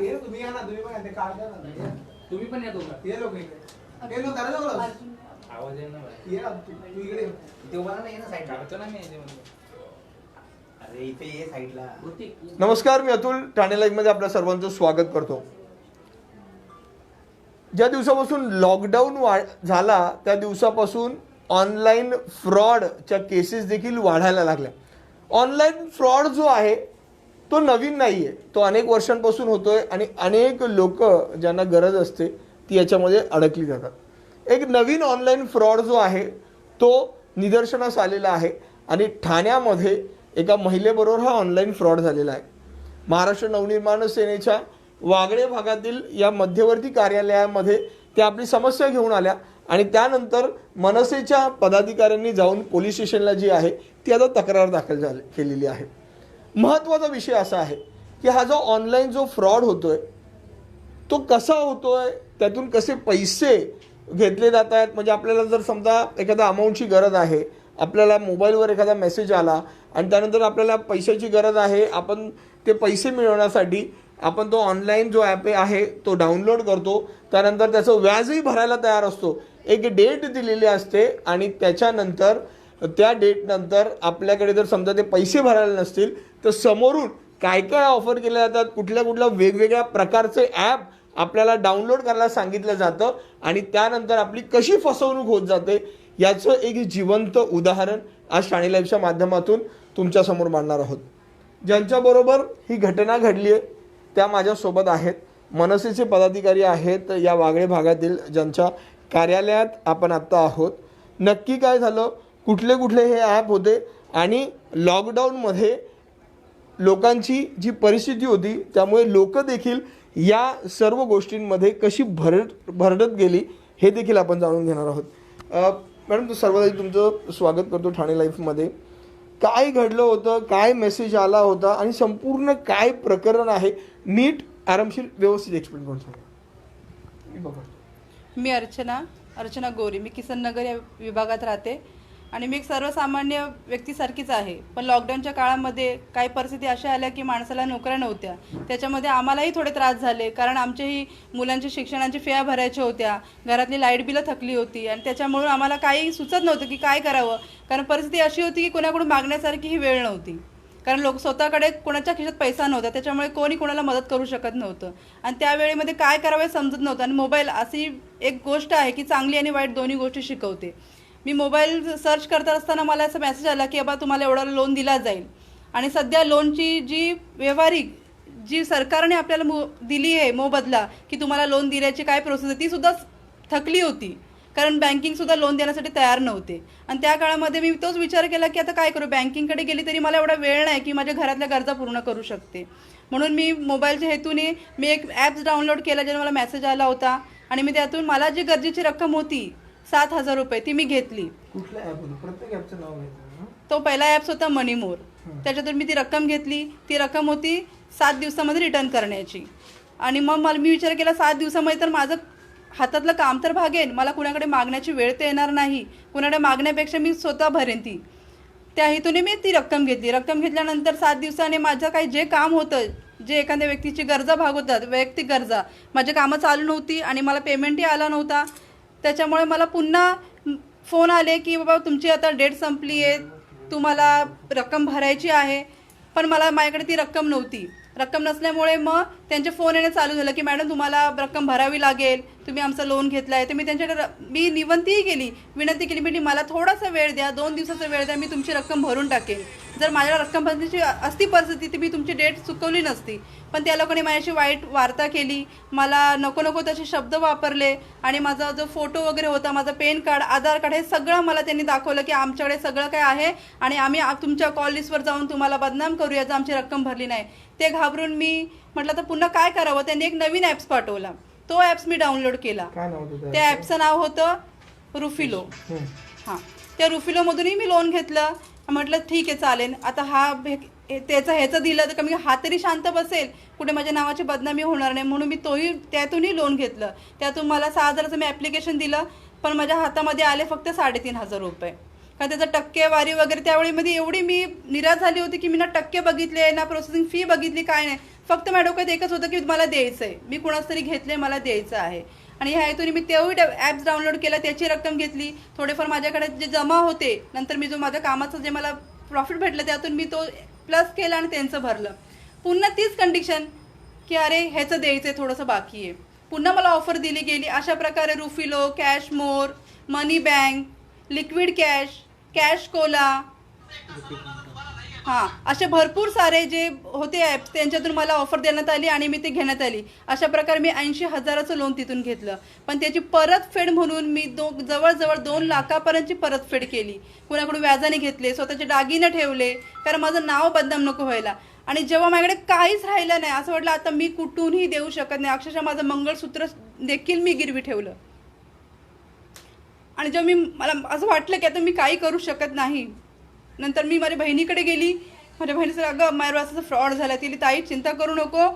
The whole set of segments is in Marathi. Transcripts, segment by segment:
ये तुम्ही या ना तुम्ही पण या, ते कार्ड द्या ना. ये. तुम्ही पण या दोघं ये लोक इकडे ये लोक करा लोक आवाज येईल ना. ये ना, तू तू इकडे ना काढतो ना मी याच्यामध्ये. अरे इथे ये साईडला होती. नमस्कार मी अतुल ठाणे लाईव्हमध्ये आपल्या सर्वांचं स्वागत करतो ज्या दिवसापासून लॉकडाऊन वा झाला त्या दिवसापासून ऑनलाईन फ्रॉडच्या केसेस देखील वाढायला लागल्या ऑनलाईन फ्रॉड जो आहे तो नवीन नाही आहे तो अनेक वर्षांपासून होतो आहे आणि अनेक लोक ज्यांना गरज असते ती याच्यामध्ये अडकली जातात. एक नवीन ऑनलाईन फ्रॉड जो आहे तो निदर्शनास आलेला आहे आणि ठाण्यामध्ये एका महिलेबरोबर हा ऑनलाईन फ्रॉड झालेला आहे. महाराष्ट्र नवनिर्माण सेनेच्या वागळे भागातील या मध्यवर्ती कार्यालयामध्ये त्या आपली समस्या घेऊन आल्या आणि त्यानंतर मनसेच्या पदाधिकाऱ्यांनी जाऊन पोलीस स्टेशनला जी आहे ती आता तक्रार दाखल झाली केलेली आहे. महत्त्वाचा विषय असा आहे की हा जो ऑनलाईन जो फ्रॉड होतोय तो कसा होतोय त्यातून कसे पैसे घेतले जात आहेत? म्हणजे आपल्याला जर समजा एखाद्या अमाऊंटची गरज आहे आपल्याला मोबाईलवर एखादा मेसेज आला आणि त्यानंतर आपल्याला पैशाची गरज आहे आपण ते पैसे मिळवण्यासाठी आपण तो ऑनलाईन जो ॲप आहे तो डाउनलोड करतो. त्यानंतर त्याचं व्याजही भरायला तयार असतो. एक डेट दिलेली असते आणि त्याच्यानंतर त्या डेटनंतर आपल्याकडे जर समजा ते पैसे भरायला नसतील तर समोरून काय काय ऑफर केल्या जातात कुठल्या कुठल्या वेगवेगळ्या प्रकारचे ॲप आपल्याला डाउनलोड करायला सांगितलं जातं आणि त्यानंतर आपली कशी फसवणूक होत जाते याचं एक जिवंत उदाहरण आज शाणी लाईव्हच्या माध्यमातून तुमच्यासमोर मांडणार आहोत. ज्यांच्याबरोबर ही घटना घडली आहे त्या माझ्यासोबत आहेत. मनसेचे पदाधिकारी आहेत या वागळे भागातील ज्यांच्या कार्यालयात आपण आत्ता आहोत. नक्की काय झालं? कुठले कुठले हे ॲप होते आणि लॉकडाऊनमध्ये लोकांची जी परिस्थिती होती त्यामुळे लोक देखील या सर्व गोष्टींमध्ये कशी भरट भरडत गेली हे देखील आपण जाणून घेणार आहोत. मॅडम तू सर्वात तुमचं स्वागत करतो ठाणे लाईफमध्ये काय घडलं होतं काय मेसेज आला होता आणि संपूर्ण काय प्रकरण आहे नीट आरामशीर व्यवस्थित एक्सप्लेन करून सांगा. मी मी अर्चना अर्चना गोरी. मी किसन नगर या विभागात राहते. आणि मी एक सर्वसामान्य व्यक्तीसारखीच आहे. पण लॉकडाऊनच्या काळामध्ये काही परिस्थिती अशा आल्या की माणसाला नोकऱ्या नव्हत्या. त्याच्यामध्ये आम्हालाही थोडे त्रास झाले. कारण आमच्याही मुलांच्या शिक्षणाची फेया भरायच्या होत्या. घरातली लाइट बिलं थकली होती. आणि त्याच्यामुळे आम्हाला काही सुचत नव्हतं की काय करावं. कारण परिस्थिती अशी होती की कोणाकडून मागण्यासारखी ही वेळ नव्हती. कारण लोक स्वतःकडे कोणाच्या खिशात पैसा नव्हता. त्याच्यामुळे कोणी कोणाला मदत करू शकत नव्हतं. आणि त्यावेळेमध्ये काय करावं हे समजत नव्हतं. आणि मोबाईल अशी एक गोष्ट आहे की चांगली आणि वाईट दोन्ही गोष्टी शिकवते. मी मोबाईल सर्च करत असताना मला असा मेसेज आला की बाबा तुम्हाला एवढा लोन दिला जाईल. आणि सध्या लोनची जी व्यवहारिक जी सरकारने आपल्याला मो दिली आहे मोबदला की तुम्हाला लोन दिल्याची काय प्रोसेस आहे तीसुद्धा थकली होती. कारण बँकिंगसुद्धा लोन देण्यासाठी तयार नव्हते. आणि त्या काळामध्ये मी तोच विचार केला की आता काय करू? बँकिंगकडे गेली तरी मला एवढा वेळ नाही की माझ्या घरातल्या गरजा पूर्ण करू शकते. म्हणून मी मोबाईलच्या हेतूने मी एक ॲप्स डाउनलोड केला ज्याने मला मेसेज आला होता. आणि मी त्यातून मला जी गरजेची रक्कम होती सात हजार रुपये ती मी घेतली. कुठलं ॲप होतं प्रत्येक ॲपचं नाव घ्यायचं तो पहिला ॲप्स होता मनीमोर त्याच्यातून मी ती रक्कम घेतली. ती रक्कम होती सात दिवसामध्ये रिटर्न करण्याची. आणि मग मला मी विचार केला सात दिवसामध्ये तर माझं हातातलं काम तर भागेल मला कुणाकडे मागण्याची वेळ तर येणार नाही. कुणाकडे मागण्यापेक्षा मी स्वतः भरेन ती. त्या हेतूने मी ती रक्कम घेतली. रक्कम घेतल्यानंतर सात दिवसाने माझं काही जे काम होतं जे एखाद्या व्यक्तीची गरजा भागवतात वैयक्तिक गरजा माझी कामं चालू नव्हती आणि मला पेमेंटही आला नव्हता. त्याच्यामुळे मला पुन्हा फोन आले की बाबा तुमची आता डेट संपली आहे तुम्हाला रक्कम भरायची आहे. पण मला माझ्याकडे ती रक्कम नव्हती. रक्कम नसल्यामुळे मग त्यांचे फोन येणं चालू झालं की मॅडम तुम्हाला रक्कम भरावी लागेल तुम्ही आमचं लोन घेतलं आहे तर मी त्यांच्याकडे र- मी निवंतीही केली. विनंती केली मी मला थोडासा वेळ द्या दोन दिवसाचा वेळ द्या मी तुमची रक्कम भरून टाकेन. जर माझ्या रक्कम भरण्याची असती परिस्थिती तर मी तुमची डेट चुकवली नसती. पण त्या लोकांनी माझ्याशी वाईट वार्ता केली. मला नको नको तसे शब्द वापरले आणि माझा जो फोटो वगैरे होता माझं पेन कार्ड आधार कार्ड हे सगळं मला त्यांनी दाखवलं की आमच्याकडे सगळं काय आहे आणि आम्ही तुमच्या कॉल लिस्टवर जाऊन तुम्हाला बदनाम करूया जर आमची रक्कम भरली नाही. ते घाबरून मी म्हटलं तर पुन्हा काय करावं? त्यांनी एक नवीन ॲप्स पाठवला. तो ॲप्स मी डाउनलोड केला. त्या ॲपचं नाव होतं रुफिलो. हां. त्या रुफिलोमधूनही मी लोन घेतलं. म्हटलं ठीक आहे चालेल. आता हा हे- हे- त्याचं ह्याचं दिलं तर कमी हा तरी शांत बसेल. कुठे माझ्या नावाची बदनामी होणार नाही म्हणून मी तोही त्यातूनही लोन घेतलं. त्यातून मला सहा हजाराचं मी ॲप्लिकेशन दिलं पण माझ्या हातामध्ये आले फक्त साडेतीन हजार रुपये. का त्याचं टक्केवारी वगैरे त्यावेळीमध्ये एवढी मी निराश झाली होती की मी ना टक्के बघितले ना प्रोसेसिंग फी बघितली काय नाही. फक्त माझ्या डोक्यात एकच होतं की मला द्यायचं आहे मी कुणाच तरी घेतले मला द्यायचं आहे. आणि ह्या हेतून मी तेवढी ॲप्स डाउनलोड केला त्याची रक्कम घेतली. थोडेफार माझ्याकडे जे जमा होते नंतर मी जो माझ्या कामाचं जे मला प्रॉफिट भेटलं त्यातून मी तो प्लस केला आणि त्यांचं भरलं. पुन्हा तीच कंडिशन की अरे ह्याचं द्यायचं आहे थोडंसं बाकी आहे. पुन्हा मला ऑफर दिली गेली. अशा प्रकारे रुफिलो cash more money bank liquid cash cash cola हां असे भरपूर सारे जे होते ॲप्स त्यांच्यातून मला ऑफर देण्यात आली आणि मी ते घेण्यात आली. अशा प्रकारे मी ऐंशी हजाराचं लोन तिथून घेतलं. पण त्याची परतफेड म्हणून मी दो जवळजवळ दोन लाखापर्यंतची परतफेड केली. कुणाकडून व्याजाने घेतले स्वतःचे दागिने ठेवले कारण माझं नाव बदनाम नको व्हायला. आणि जेव्हा माझ्याकडे काहीच राहिलं नाही असं वाटलं आता मी कुठूनही देऊ शकत नाही. अक्षरशः माझं मंगळसूत्र देखील मी गिरवी ठेवलं. आणि जेव्हा मी मला असं वाटलं की आता मी काही करू शकत नाही. नंतर मी माझ्या बहिणीकडे गेली. माझ्या बहिणीचं अगं माझ्यावर असं फ्रॉड झाला. तिला ताई चिंता करू नको.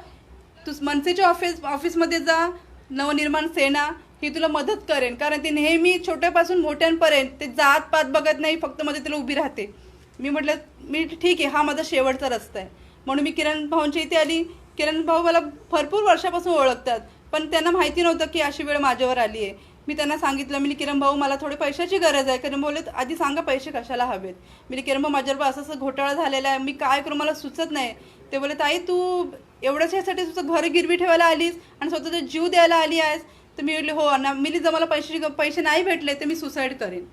तू मनसेच्या ऑफिस ऑफिसमध्ये जा. नवनिर्माण सेना ही तुला मदत करेन. कारण ती नेहमी छोट्यापासून मोठ्यांपर्यंत ते जात पात बघत नाही फक्त मध्ये तिला उभी राहते. मी म्हटलं मी ठीक आहे हा माझा शेवटचा रस्ता आहे. म्हणून मी किरण भाऊंच्या इथे आली. किरण भाऊ मला भरपूर वर्षापासून ओळखतात. पण त्यांना माहिती नव्हतं की अशी वेळ माझ्यावर आली आहे. मी त्यांना सांगितलं मी किरण भाऊ मला थोडे पैशाची गरज आहे. किरण बोलले आधी सांगा पैसे कशाला हवेत? मी किरण भाऊ माझ्यावर असं असं घोटाळा झालेला आहे. मी काय करू मला सुचत नाही. ते बोले ताई तू एवढंच ह्यासाठी तुझं घर गिरवी ठेवायला आलीस आणि स्वतःचा जीव द्यायला आली आहेस? तर मी म्हटले हो ना मी जर मला पैसे पैसे नाही भेटले तर मी सुसाईड करेन.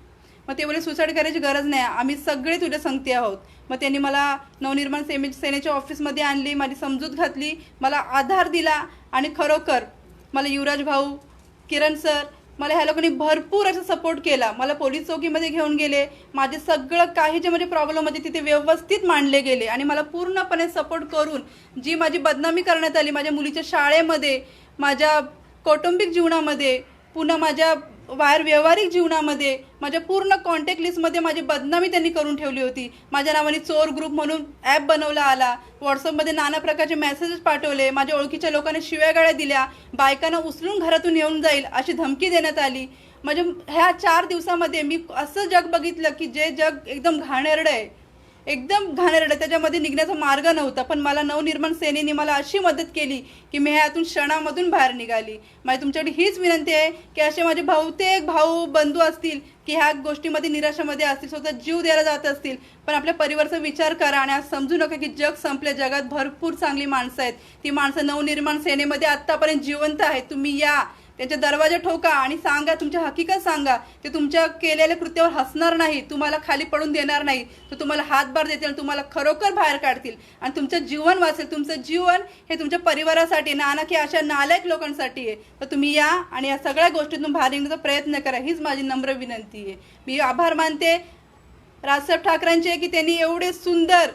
मग ते बोले सुसाईड करायची गरज नाही. आम्ही सगळे तुझ्या संगती आहोत. मग त्यांनी मला नवनिर्माण सेने सेनेच्या ऑफिसमध्ये आणली माझी समजूत घातली मला आधार दिला आणि खरोखर मला युवराज भाऊ किरण सर मला ह्या लोकांनी भरपूर असा सपोर्ट केला. मला पोलीस चौकीमध्ये घेऊन गेले. माझे सगळं काही जे माझे प्रॉब्लेम होते तिथे व्यवस्थित मांडले गेले. आणि मला पूर्णपणे सपोर्ट करून जी माझी बदनामी करण्यात आली माझ्या मुलीच्या शाळेमध्ये माझ्या कौटुंबिक जीवनामध्ये पुन्हा माझ्या बाहेर व्यावहारिक जीवनामध्ये माझ्या पूर्ण कॉन्टॅक्ट लिस्टमध्ये माझी बदनामी त्यांनी करून ठेवली होती. माझ्या नावाने चोर ग्रुप म्हणून ॲप बनवला आला. व्हॉट्सअपमध्ये नाना प्रकारचे मेसेजेस पाठवले. माझ्या ओळखीच्या लोकांनी शिव्यागाळ्या दिल्या. बायकांना उचलून घरातून येऊन जाईल अशी धमकी देण्यात आली. म्हणजे ह्या चार दिवसामध्ये मी असं जग बघितलं की जे जग एकदम घाणेरडं आहे. एकदम घाणेरडं त्याच्यामध्ये निघण्याचा मार्ग नव्हता. पण मला नवनिर्माण सेनेने मला अशी मदत केली की मी ह्यातून क्षणामधून बाहेर निघाली. माझी तुमच्याकडे हीच विनंती आहे की असे माझे बहुतेक भाऊ बंधू असतील की ह्या गोष्टीमध्ये निराशामध्ये असतील स्वतः जीव द्यायला जात असतील. पण आपल्या परिवाराचा विचार करा आणि आज समजू नका की जग संपले जगात भरपूर चांगली माणसं आहेत. ती माणसं नवनिर्माण सेनेमध्ये आत्तापर्यंत जिवंत आहेत. तुम्ही या. त्यांचे दरवाजा ठोका आणि सांगा तुमच्या हकीकत सांगा ते तुमच्या केलेल्या कृत्यावर हसणार नाही तुम्हाला खाली पडून देणार नाही तर तुम्हाला हातभार देतील आणि तुम्हाला खरोखर बाहेर काढतील. आणि तुमचं जीवन वाचेल तुमचं जीवन हे तुमच्या परिवारासाठी नाना की अशा नालायक लोकांसाठी आहे. तर तुम्ही या आणि या सगळ्या गोष्टीतून बाहेर निघण्याचा प्रयत्न करा हीच माझी नम्र विनंती आहे. मी आभार मानते. राजसाहेब ठाकरेंचे की त्यांनी एवढे सुंदर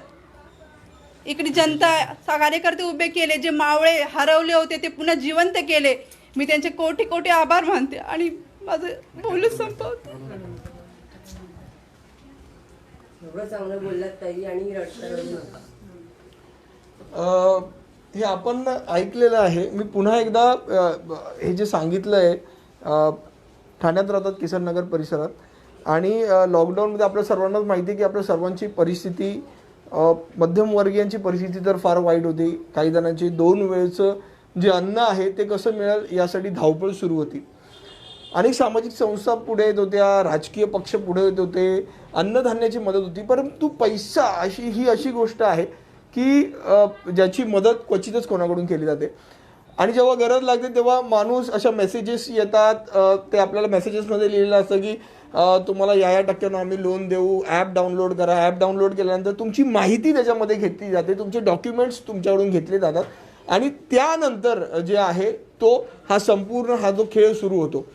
इकडे जनता कार्यकर्ते उभे केले जे मावळे हरवले होते ते पुन्हा जिवंत केले. मी त्यांचे कोटी कोटी आभार मानते आणि माझं बोलूच संपवते एवढं चांगलं बोललात ताई आणि रडता रडू नका अ, हे आपण ऐकलेलं आहे. मी पुन्हा एकदा हे जे सांगितलं आहे अ, ठाण्यात राहतात किसन नगर परिसरात. आणि लॉकडाऊनमध्ये आपल्या सर्वांनाच माहिती आहे की आपल्या सर्वांची परिस्थिती अ, मध्यमवर्गीयांची परिस्थिती तर फार वाईट होती. काही जणांची दोन वेळचं जे अन्न आहे ते कसं मिळेल यासाठी धावपळ सुरू होती. अनेक सामाजिक संस्था पुढे येत होत्या राजकीय पक्ष पुढे येत होते अन्नधान्याची मदत होती. परंतु पैसा अशी ही अशी गोष्ट आहे की ज्याची मदत क्वचितच कोणाकडून केली जाते. आणि जेव्हा गरज लागते तेव्हा माणूस अशा मेसेजेस येतात. ते आपल्याला मेसेजेसमध्ये लिहिलेलं असतं की तुम्हाला या या टक्क्यानं आम्ही लोन देऊ. ॲप डाउनलोड करा. ॲप डाउनलोड केल्यानंतर तुमची माहिती त्याच्यामध्ये घेतली जाते. तुमचे डॉक्युमेंट्स तुमच्याकडून घेतले जातात. आणि त्यानंतर जे आहे तो हा संपूर्ण हा जो खेळ सुरू होतो.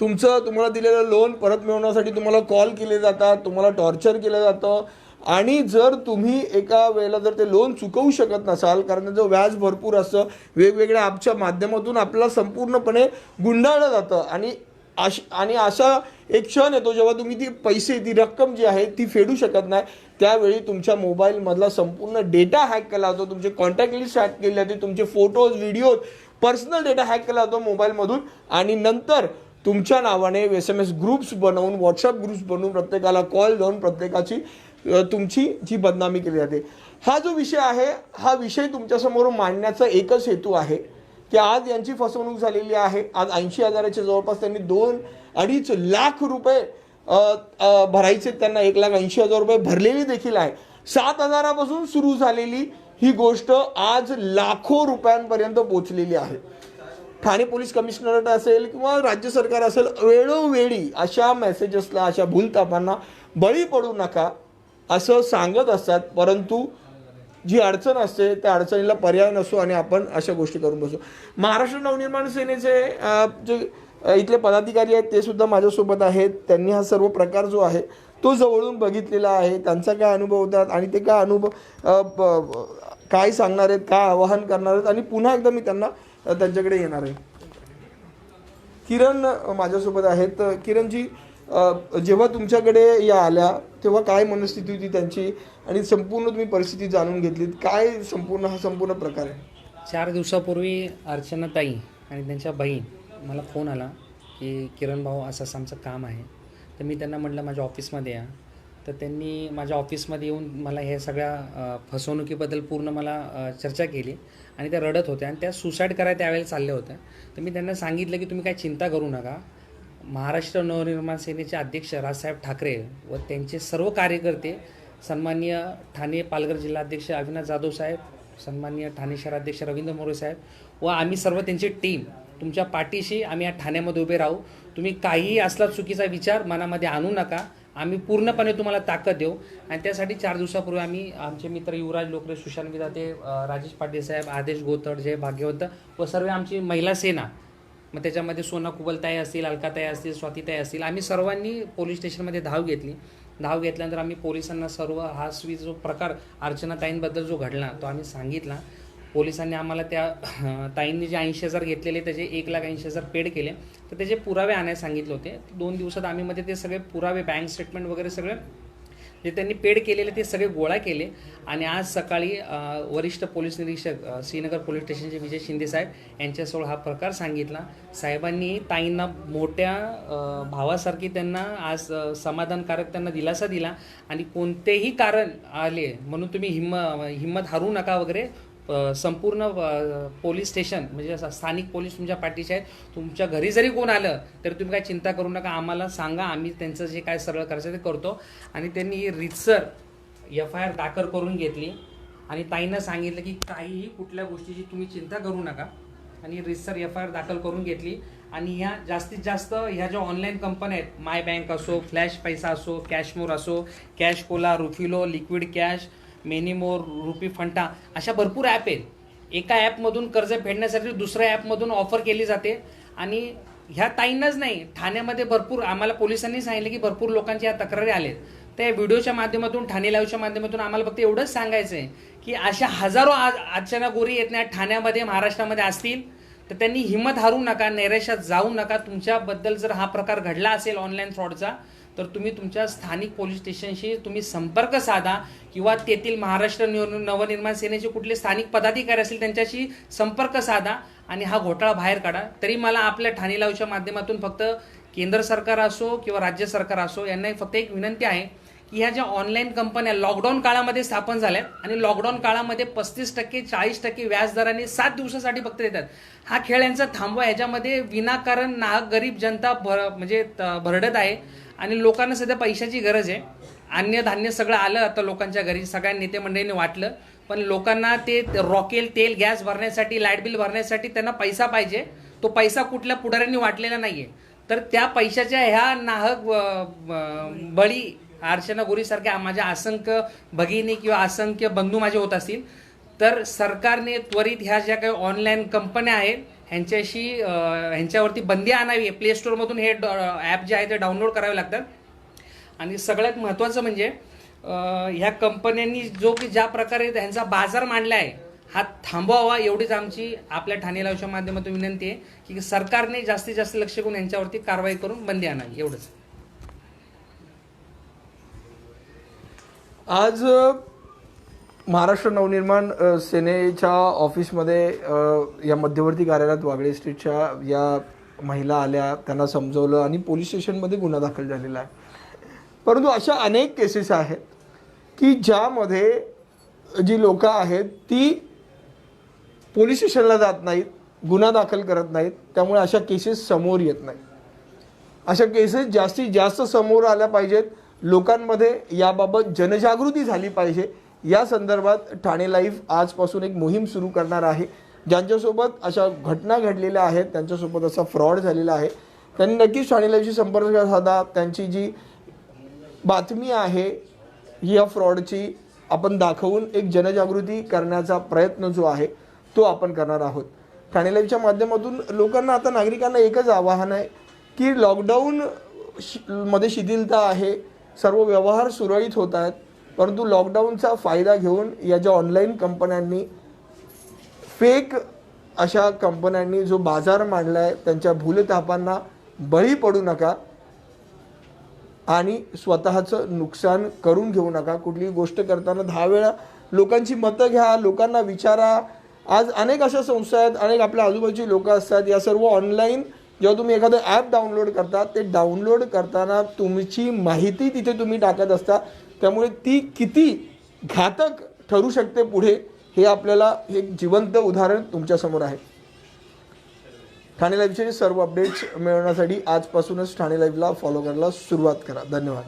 तुमचं तुम्हाला दिलेलं लोन परत मिळवण्यासाठी तुम्हाला कॉल केले जातात तुम्हाला टॉर्चर केलं जातं. आणि जर तुम्ही एका वेळेला जर ते लोन चुकवू शकत नसाल कारण त्याचं व्याज भरपूर असतं वेगवेगळ्या ॲपच्या माध्यमातून आपल्याला संपूर्णपणे गुंडाळलं जातं. आणि अश आणि असा एक क्षण येतो जेव्हा तुम्ही ती पैसे ती रक्कम जी आहे ती फेडू शकत नाही. त्यावेळी तुमच्या मोबाईलमधला संपूर्ण डेटा हॅक केला जातो तुमचे कॉन्टॅक्ट लिस्ट हॅक केली जाते तुमचे photos videos personal data hack केला जातो मोबाईलमधून आणि नंतर तुमच्या नावाने एस एम एस ग्रुप्स बनवून व्हॉट्सअप ग्रुप्स बनवून प्रत्येकाला कॉल देऊन प्रत्येकाची तुमची जी बदनामी केली जाते. हा जो विषय आहे हा विषय तुमच्यासमोर मांडण्याचा एकच हेतू आहे. की आज यांची फसवणूक झालेली आहे. आज ऐंशी हजाराच्या जवळपास त्यांनी दोन अडीच लाख रुपये भरायचे त्यांना एक लाख ऐंशी हजार रुपये भरलेली देखील आहे. सात हजारापासून सुरू झालेली ही गोष्ट आज लाखो रुपयांपर्यंत पोचलेली आहे. ठाणे पोलीस कमिशनरेट असेल किंवा राज्य सरकार असेल वेळोवेळी अशा मेसेजेसला अशा भूलतापांना बळी पडू नका असं सांगत असतात. परंतु जी अडचण असते त्या अडचणीला पर्याय नसो आणि आपण अशा गोष्टी करून बसू. महाराष्ट्र नवनिर्माण सेनेचे जे इथले पदाधिकारी आहेत ते सुद्धा माझ्यासोबत आहेत. त्यांनी हा सर्व प्रकार जो आहे तो जवळून बघितलेला आहे. त्यांचा काय अनुभव होतात आणि ते काय अनुभव काय सांगणार आहेत काय आवाहन करणार आहेत आणि पुन्हा एकदा मी त्यांना त्यांच्याकडे येणार आहे. किरण माझ्यासोबत आहेत. किरणजी जेव्हा तुमच्याकडे या आल्या तेव्हा काय मनस्थिती होती त्यांची? आणि संपूर्ण तुम्ही परिस्थिती जाणून घेतलीत. काय संपूर्ण हा संपूर्ण प्रकार आहे? चार दिवसापूर्वी अर्चनाताई आणि त्यांच्या बहीण मला फोन आला की किरण भाऊ असं असं आमचं काम आहे. तर मी त्यांना म्हटलं माझ्या ऑफिसमध्ये या. तर त्यांनी माझ्या ऑफिसमध्ये येऊन मला ह्या सगळ्या फसवणुकीबद्दल पूर्ण मला चर्चा केली आणि त्या रडत होत्या आणि त्या सुसाईड करायला त्यावेळेला चालल्या होत्या. तर मी त्यांना सांगितलं की तुम्ही काय चिंता करू नका. महाराष्ट्र नवनिर्माण सेनेचे अध्यक्ष राजसाहेब ठाकरे व त्यांचे सर्व कार्यकर्ते सन्माननीय ठाणे पालघर जिल्हाध्यक्ष अविनाश जाधव साहेब सन्माननीय ठाणे शहराध्यक्ष रवींद्र मोरे साहेब व आम्ही सर्व त्यांची टीम तुमच्या पाठीशी आम्ही या ठाण्यामध्ये उभे राहू. तुम्ही काहीही असला चुकीचा विचार मनामध्ये आणू नका. आम्ही पूर्णपणे तुम्हाला ताकद देऊ. आणि त्यासाठी चार दिवसापूर्वी आम्ही आमचे मित्र युवराज लोकरे सुशांत विदाते राजेश पाटील साहेब आदेश गोतड जय भाग्यवंत व सर्व आमची महिला सेना. मग त्याच्यामध्ये सोना कुबलताई असतील अलकाताई असतील स्वातीताई असतील. आम्ही सर्वांनी पोलीस स्टेशनमध्ये धाव घेतली. धाव घेतल्यानंतर आम्ही पोलिसांना सर्व हा स्वी जो प्रकार अर्चनाताईंबद्दल जो घडला तो आम्ही सांगितला. पोलिसांनी आम्हाला त्या ताईंनी जे ऐंशी हजार घेतलेले त्याचे एक लाख ऐंशी हजार पेड केले. तर त्याचे पुरावे आणायला सांगितले होते. दोन दिवसात आम्ही मध्ये ते सगळे पुरावे बँक स्टेटमेंट वगैरे सगळे जे त्यांनी पेड केलेले ते सगळे गोळा केले. आणि आज सकाळी वरिष्ठ पोलीस निरीक्षक श्रीनगर पोलीस स्टेशनचे विजय शिंदे साहेब यांच्यासमोर हा प्रकार सांगितला. साहेबांनी ताईंना मोठ्या भावासारखी त्यांना आज समाधानकारक त्यांना दिलासा दिला. आणि कोणतेही कारण आले म्हणून तुम्ही हिम्म हिंमत हरू नका वगैरे संपूर्ण पोलीस स्टेशन म्हणजे असं स्थानिक पोलीस तुमच्या पाठीचे आहेत. तुमच्या घरी जरी कोण आलं तरी तुम्ही काय चिंता करू नका. आम्हाला सांगा आम्ही त्यांचं जे काय सरळ करायचं ते करतो. आणि त्यांनी रितसर एफ आय आर दाखल करून घेतली. आणि ताईनं सांगितलं की काहीही कुठल्या गोष्टीची तुम्ही चिंता करू नका. आणि रितसर एफ आय आर दाखल करून घेतली. आणि ह्या जास्तीत जास्त ह्या ज्या ऑनलाईन कंपन्या आहेत माय बँक असो फ्लॅश पैसा असो कॅशमोर असो cash cola रुफिलो liquid cash many more rupee Fanta अशा भरपूर ॲप आहेत. एका ॲपमधून कर्ज फेडण्यासाठी दुसऱ्या ॲपमधून ऑफर केली जाते. आणि ह्या ताईंनाच नाही ठाण्यामध्ये भरपूर आम्हाला पोलिसांनी सांगितलं की भरपूर लोकांच्या या तक्रारी आलेत. त्या व्हिडिओच्या माध्यमातून ठाणे लाईव्हच्या माध्यमातून आम्हाला फक्त एवढंच सांगायचं आहे की अशा हजारो आज आजच्या गोरी येत नाही ठाण्यामध्ये महाराष्ट्रामध्ये असतील तर त्यांनी हिंमत हारू नका नैराश्यात जाऊ नका. तुमच्याबद्दल जर हा प्रकार घडला असेल ऑनलाईन फ्रॉडचा तर तुम्ही तुमच्या स्थानिक पोलीस स्टेशनशी तुम्ही संपर्क साधा किंवा तेथील महाराष्ट्र नवनिर्माण सेनेचे कुठले स्थानिक पदाधिकारी असतील त्यांच्याशी संपर्क साधा आणि हा घोटाळा बाहेर काढा. तरी मला आपल्या ठाणे लावच्या माध्यमातून फक्त केंद्र सरकार असो किंवा राज्य सरकार असो यांना फक्त एक विनंती आहे की ह्या ज्या ऑनलाईन कंपन्या लॉकडाऊन काळामध्ये स्थापन झाल्यात आणि लॉकडाऊन काळामध्ये पस्तीस टक्के चाळीस टक्के व्याजदराने सात दिवसासाठी फक्त देतात हा खेळ यांचा थांबवा. ह्याच्यामध्ये विनाकारण नाहक गरीब जनता भर म्हणजे त- भरडत आहे. आणि लोकांना सध्या पैशाची गरज आहे. अन्य धान्य सगळं आलं आता लोकांच्या घरी. सगळ्या नेते मंडळींनी वाटलं. पण लोकांना ते रॉकेल तेल गॅस भरण्यासाठी लाइट बिल भरण्यासाठी त्यांना पैसा पाहिजे. तो पैसा कुठल्या पुढाऱ्यांनी वाटलेला नाही आहे तर त्या पैशाच्या ह्या नाहक बळी अर्चना गोरीसारख्या माझ्या असंख्य भगिनी किंवा असंख्य बंधू माझे होत असतील. तर सरकारने त्वरित ह्या ज्या काही ऑनलाईन कंपन्या आहेत ह्यांच्याशी ह्यांच्यावरती बंदी आणावी. प्ले स्टोअरमधून हे ॲप जे आहे ते डाउनलोड करावे लागतात. आणि सगळ्यात महत्त्वाचं म्हणजे ह्या कंपन्यांनी जो की ज्या प्रकारे त्यांचा बाजार मांडला आहे हा थांबवावा एवढीच आमची आपल्या ठाणे लावच्या माध्यमातून विनंती आहे की सरकारने जास्तीत जास्त लक्ष करून यांच्यावरती कारवाई करून बंदी आणावी. एवढंच. आज महाराष्ट्र नवनिर्माण सेनेच्या ऑफिसमध्ये या मध्यवर्ती कार्यालयात वागळे स्ट्रीटच्या या महिला आल्या त्यांना समजवलं आणि पोलीस स्टेशनमध्ये गुन्हा दाखल झालेला आहे. परंतु अशा अनेक केसेस आहेत की ज्यामध्ये जी लोकं आहेत ती पोलीस स्टेशनला जात नाहीत गुन्हा दाखल करत नाहीत त्यामुळे अशा केसेस समोर येत नाही अशा केसेस जास्तीत जास्त समोर आल्या पाहिजेत. लोकांमध्ये याबाबत जनजागृती झाली पाहिजे. या संदर्भात ठाणे लाईव्ह आजपासून एक मोहीम सुरू करणार आहे. ज्यांच्यासोबत अशा घटना घडलेल्या आहेत त्यांच्यासोबत असा फ्रॉड झालेला आहे. त्यांनी नक्कीच ठाणे लाईव्हशी संपर्क साधा. त्यांची जी बातमी आहे या फ्रॉडची आपण दाखवून एक जनजागृती करण्याचा प्रयत्न जो आहे तो आपण करणार आहोत. ठाणे लाईव्हच्या माध्यमातून लोकांना आता नागरिकांना एकच आवाहन आहे की लॉकडाऊन शि- मध्ये शिथिलता आहे सर्व व्यवहार सुरळीत होत आहेत. परंतु लॉकडाऊनचा फायदा घेऊन या ज्या ऑनलाईन कंपन्यांनी फेक अशा कंपन्यांनी जो बाजार मांडला आहे त्यांच्या भूलतापांना बळी पडू नका आणि स्वतःचं नुकसान करून घेऊ नका. कुठलीही गोष्ट करताना दहा वेळा लोकांची मतं घ्या लोकांना विचारा. आज अनेक अशा संस्था आहेत अनेक आपल्या आजूबाजूची लोक असतात या सर्व ऑनलाईन जेव्हा तुम्ही एखादं ॲप डाउनलोड करता ते डाउनलोड करताना तुमची माहिती तिथे तुम्ही टाकत असता. त्यामुळे ती किती घातक ठरू शकते पुढे हे आपल्याला एक जिवंत उदाहरण तुमच्यासमोर आहे. ठाणे लाईव्हचे सर्व अपडेट्स मिळवण्यासाठी आजपासूनच ठाणे लाईव्हला फॉलो करायला सुरुवात करा. धन्यवाद.